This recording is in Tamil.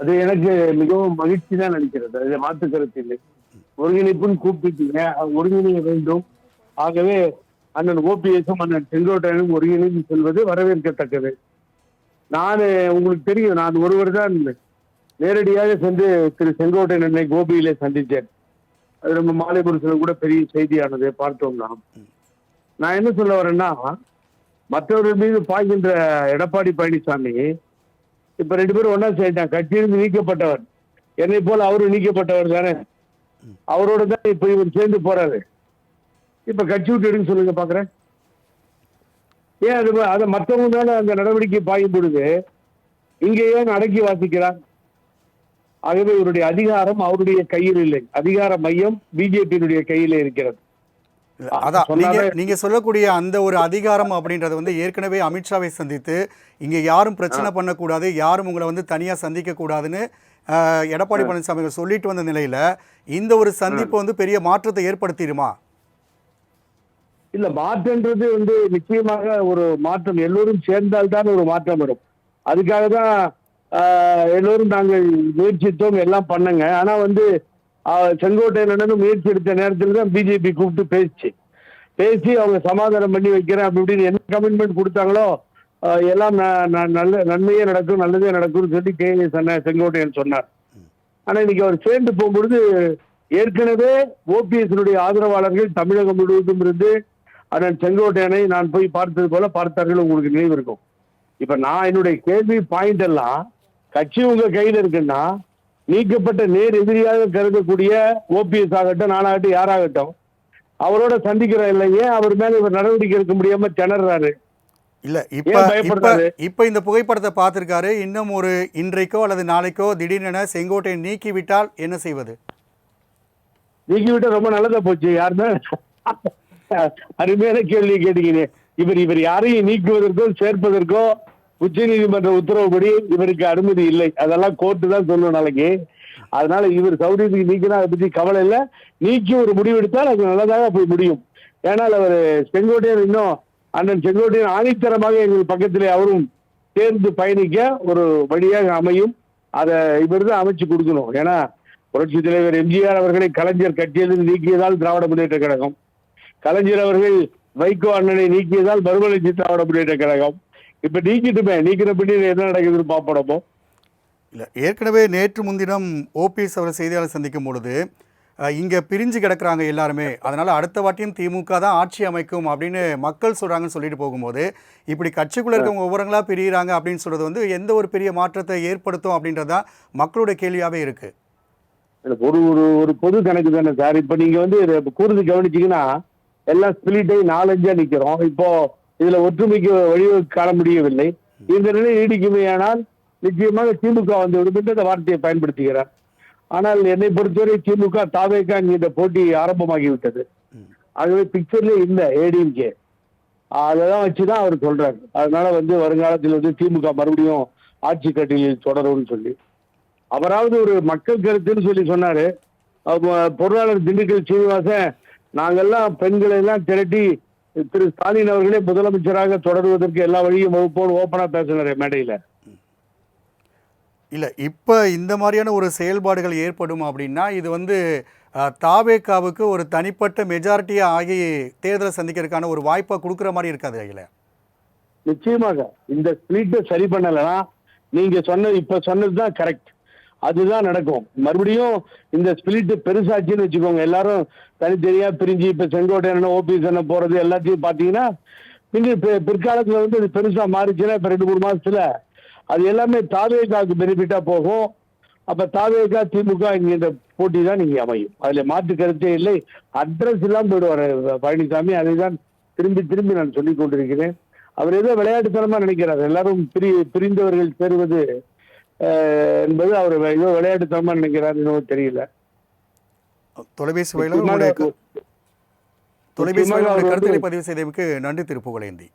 அது எனக்கு மிகவும் மகிழ்ச்சி தான் நினைக்கிறது. அது மாற்று கருத்து இல்லை ஒருங்கிணைப்புன்னு கூப்பிட்டீங்க. ஒருங்கிணைய வேண்டும். ஆகவே அண்ணன் ஓபிஎஸும் அண்ணன் செங்கோட்டையனும் ஒருங்கிணைந்து செல்வது வரவேற்கத்தக்கது. நான் உங்களுக்கு தெரியும் நான் ஒருவர் தான் நேரடியாக சென்று திரு செங்கோட்டையன் என்னை கோபியிலே சந்தித்தேன். அது நம்ம மாலை கூட பெரிய செய்தியானது பார்த்தோம் நாம். நான் என்ன சொல்ல வரேன்னா மற்றவர்கள் மீது பாய்கின்ற எடப்பாடி பழனிசாமி இப்ப ரெண்டு பேரும் ஒன்னா சேர்ந்தான் கட்சியிலிருந்து நீக்கப்பட்டவர். என்னை போல அவரும் நீக்கப்பட்டவர் தானே? அவரோட தான் இப்ப இவர் சேர்ந்து போறாரு. இப்ப கட்சி விட்டு எடுக்க சொல்லுங்க பாக்குறேன். ஏன் அது அதை மற்றவங்க மேல அந்த நடவடிக்கை பாயும் பொழுது இங்க ஏன் அடக்கி வாசிக்கிறார்? ஆகவே இவருடைய அதிகாரம் அவருடைய கையில் இல்லை. அதிகார மையம் பிஜேபியினுடைய கையில இருக்கிறது. அதான் நீங்க நீங்க சொல்லக்கூடிய அந்த ஒரு அதிகாரம் அப்படின்றது வந்து ஏற்கனவே அமித்ஷாவை சந்தித்து இங்க யாரும் பிரச்சனை பண்ணக்கூடாது யாரும் உங்களை வந்து தனியா சந்திக்க கூடாதுன்னு எடப்பாடி பழனிசாமி சொல்லிட்டு வந்த நிலையில இந்த ஒரு சந்திப்பு வந்து பெரிய மாற்றத்தை ஏற்படுத்திடுமா? இல்ல மாற்றம்ன்றது வந்து நிச்சயமாக ஒரு மாற்றம். எல்லோரும் சேர்ந்தால்தான் ஒரு மாற்றம் வரும். அதுக்காக தான் எல்லோரும் நாங்கள் முயற்சித்தோம் எல்லாம் பண்ணங்க. ஆனா வந்து செங்கோட்டையன் முயற்சி எடுத்த நேரத்தில் தான் பிஜேபி கூப்பிட்டு பேசிச்சு. பேசி அவங்க சமாதானம் பண்ணி வைக்கிறேன் அப்படி இப்படின்னு என்ன கமிட்மெண்ட் கொடுத்தாங்களோ எல்லாம் நல்ல நன்மையே நடக்கும் நல்லதே நடக்கும்னு சொல்லி கே சொன்ன செங்கோட்டையன் சொன்னார். ஆனால் இன்னைக்கு அவர் சேர்ந்து போகும்பொழுது ஏற்கனவே ஓபிஎஸ்னுடைய ஆதரவாளர்கள் தமிழகம் முழுவதும் இருந்து அண்ணன் செங்கோட்டையனை நான் போய் பார்த்தது போல பார்த்தார்கள் உங்களுக்கு நினைவு இருக்கும். இப்ப நான் என்னுடைய கேள்வி பாயிண்ட் எல்லாம் கட்சி உங்க கையில இருக்குன்னா நீக்கப்பட்ட நேர் எதிரியாக கருதக்கூடிய ஓபிஎஸ் ஆகட்டும் நானாகட்டும் யாராகட்டும் அவரோட சந்திக்கிற இல்லையே அவர் மேல இவர் நடவடிக்கை எடுக்க முடியாம திணறாரு. இல்ல இப்ப இப்ப இந்த புகைப்படத்தை பார்த்திருக்காரு. இன்னும் ஒரு இன்றைக்கோ அல்லது நாளைக்கோ திடீரென செங்கோட்டையை நீக்கி விட்டால் என்ன செய்வது? நீக்கி விட்ட ரொம்ப நல்லதா போச்சு யாருமே? அருமையான கேள்வி கேட்டீங்க இவர் இவர் யாரையும் நீக்குவதற்கோ சேர்ப்பதற்கோ உச்ச நீதிமன்ற உத்தரவுப்படி இவருக்கு அனுமதி இல்லை. அதெல்லாம் கோர்ட்டு தான் சொல்லணும் நாளைக்கு. அதனால இவர் சௌரியத்துக்கு நீக்கினா அதை பத்தி கவலை இல்லை. நீக்கி ஒரு முடிவு எடுத்தால் அது நல்லதாக போய் முடியும். ஏன்னால் அவர் செங்கோட்டையன் இன்னும் அண்ணன் செங்கோட்டையன் ஆணித்தரமாக எங்கள் பக்கத்திலே அவரும் சேர்ந்து பயணிக்க ஒரு வழியாக அமையும். அதை இவர் தான் அமைச்சு கொடுக்கணும். ஏன்னா புரட்சி தலைவர் எம்ஜிஆர் அவர்களை கலைஞர் கட்சியிலிருந்து நீக்கியதால் திராவிட முன்னேற்ற கழகம். கலைஞர் அவர்கள் வைகோ அண்ணனை நீக்கியதால் மறுமலர்ச்சி திராவிட முன்னேற்ற கழகம். இப்ப நீக்கிட்டுமே நீக்கிற பின்னி என்ன நடக்குதுன்னு பாப்படமோ இல்லை ஏற்கனவே நேற்று முன்தினம் ஓபிஎஸ் அவர் செய்தியாளர் சந்திக்கும் பொழுது இங்க பிரிஞ்சு கிடக்குறாங்க எல்லாருமே. அதனால அடுத்த வாட்டியும் திமுக தான் ஆட்சி அமைக்கும் அப்படின்னு மக்கள் சொல்றாங்கன்னு சொல்லிட்டு போகும்போது இப்படி கட்சிக்குள்ள இருக்கவங்க ஒவ்வொருங்களா பிரியிறாங்க அப்படின்னு சொல்றது வந்து எந்த ஒரு பெரிய மாற்றத்தை ஏற்படுத்தும் அப்படின்றதான் மக்களுடைய கேள்வியாவே இருக்கு. ஒரு ஒரு ஒரு பொது கணக்கு தானே சார். இப்ப நீங்க வந்து கூர்ந்து கவனிச்சீங்கன்னா எல்லாம் ஸ்பிளிட்டை நாலஞ்சா நிக்கிறோம். இப்போ இதுல ஒற்றுமைக்கு வழி காண முடியவில்லை. இந்த நிலை நீடிக்குமேயானால் நிச்சயமாக திமுக வந்து என்று அந்த வார்த்தையை பயன்படுத்துகிறார். ஆனால் என்னை பொறுத்தவரை திமுக தாவேக்கா இந்த போட்டி ஆரம்பமாகிவிட்டது. ஆகவே பிக்சர்ல இல்ல ஏடிஎம்கே அதெல்லாம் வச்சுதான் அவர் சொல்றாரு. அதனால வந்து வருங்காலத்தில் வந்து திமுக மறுபடியும் ஆட்சி கட்டிலில் தொடரும்னு சொல்லி. அவராவது ஒரு மக்கள் கருத்துன்னு சொல்லி சொன்னாரு. பொருளாளர் திண்டுக்கல் சீனிவாசன் நாங்கெல்லாம் பெண்களை எல்லாம் திரட்டி திரு ஸ்டாலின் அவர்களே முதலமைச்சராக தொடருவதற்கு எல்லா வழியும் வகுப்போடு ஓப்பனா பேசினாரு மேடையில. இல்லை இப்போ இந்த மாதிரியான ஒரு செயல்பாடுகள் ஏற்படும் அப்படின்னா இது வந்து அஹ், தாவேகாவுக்கு ஒரு தனிப்பட்ட மெஜாரிட்டியாக ஆகி தேர்தலை சந்திக்கிறதுக்கான ஒரு வாய்ப்பை கொடுக்குற மாதிரி இருக்காது ஐயில நிச்சயமாக. இந்த ஸ்பிளிட்டை சரி பண்ணலைன்னா நீங்க சொன்னது இப்ப சொன்னதுதான் கரெக்ட் அதுதான் நடக்கும். மறுபடியும் இந்த ஸ்பிளிட் பெருசாச்சுன்னு வச்சுக்கோங்க. எல்லாரும் தனித்தனியா பிரிஞ்சு இப்ப செங்கோட்டையன் ஓபிஎஸ் என்ன போறது எல்லாத்தையும் பாத்தீங்கன்னா நீங்க பிற்காலத்துல வந்து அது பெருசா மாறிச்சுன்னா இப்ப ரெண்டு மூணு மாசத்துல அது எல்லாமே தாவேகாவுக்கு பெனிஃபிட்டா போகும். அப்ப தாவேகா திமுக இங்க இந்த போட்டி தான் நீங்க அமையும். அதுல மாற்று கருத்தே இல்லை. அட்ரஸ் எல்லாம் போயிடுவார் பழனிசாமி. அதை தான் திரும்பி திரும்பி நான் சொல்லிக் கொண்டிருக்கிறேன். அவர் ஏதோ விளையாட்டுத்தனமா நினைக்கிறார். எல்லாரும் பிரி பிரிந்தவர்கள் சேருவது என்பது அவர் ஏதோ விளையாட்டுத்தனமா நினைக்கிறார் என்னவோ தெரியல. தொலைபேசி வழியில் தொலைபேசி கருத்துக்களை பதிவு செய்தமைக்கு நன்றி திருப்புகழேந்தி.